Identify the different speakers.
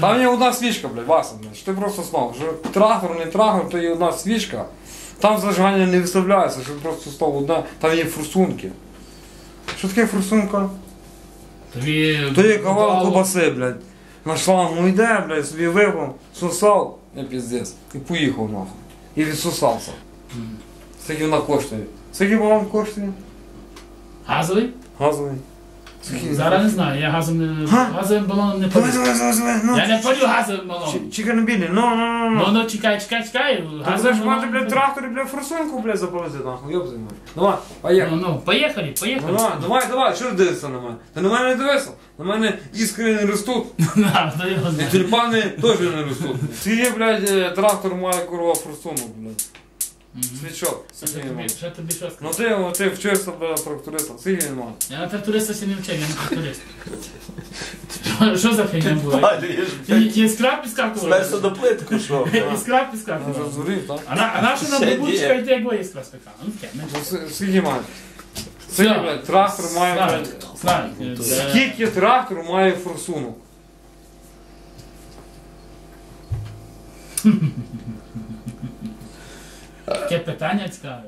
Speaker 1: Там є одна свічка, блядь, Вася, блядь, ти просто знав, що трактор, не трактор, то є одна свічка. Там зажигання не виставляється, що просто став одна, там є форсунки. Що таке форсунка?
Speaker 2: Тобі...
Speaker 1: То є кавал кобаси, блядь. На шлангу йде, блядь, собі випав, сосав, я піздець, і поїхав нахуй. І відсосався.
Speaker 2: Мгм.
Speaker 1: Скільки вона коштує? Скільки балон коштує?
Speaker 2: Газовий?
Speaker 1: Газовий.
Speaker 2: Зараз не знаю, я газом не...
Speaker 1: Га?
Speaker 2: газовим балоном не палю.
Speaker 1: ну.
Speaker 2: Я не палю газовим балоном.
Speaker 1: Чекай на білі, ну, ну, ну,
Speaker 2: Ну,
Speaker 1: ну.
Speaker 2: ну, чекай, чекай, чекай.
Speaker 1: Ти
Speaker 2: газовим
Speaker 1: будеш мати, блядь, трактор і, блядь, форсунку, блядь, запалити, нахуй, йоб займай. Давай, поїхали.
Speaker 2: Ну, ну, поїхали,
Speaker 1: Ну,
Speaker 2: поїхали.
Speaker 1: Давай, давай, що ти дивишся на мене? Ти на мене не дивишся? На мене іскри не ростуть,
Speaker 2: На, хто його
Speaker 1: і
Speaker 2: знає.
Speaker 1: тюльпани теж не ростуть. Скільки, блядь, е, трактор має курва форсунок, блядь. Свічок.
Speaker 2: Що
Speaker 1: Скільки
Speaker 2: тобі,
Speaker 1: має?
Speaker 2: що тобі що
Speaker 1: Ну
Speaker 2: сказати?
Speaker 1: ти, ти вчився, блядь, трактористом, скільки він має?
Speaker 2: Я на тракториста ще не вчив, я не тракторист. Що- Що за фігня була?
Speaker 3: Палюєш,
Speaker 2: І-
Speaker 3: блядь.
Speaker 2: Іскра підскакувала.
Speaker 3: Спершу до плитку, що?
Speaker 2: Іскра
Speaker 1: Він вже
Speaker 2: підскакувала.
Speaker 1: згорів, так?
Speaker 2: А на, а на
Speaker 3: Ще
Speaker 2: бабучка як ви іскра спекала? Ну таке, не
Speaker 1: Ну, с- Скільки має? Скільки, блядь, трактор має, блядь,
Speaker 2: Славик, е,
Speaker 1: скільки трактор має форсунок?
Speaker 2: таке питання цікаве.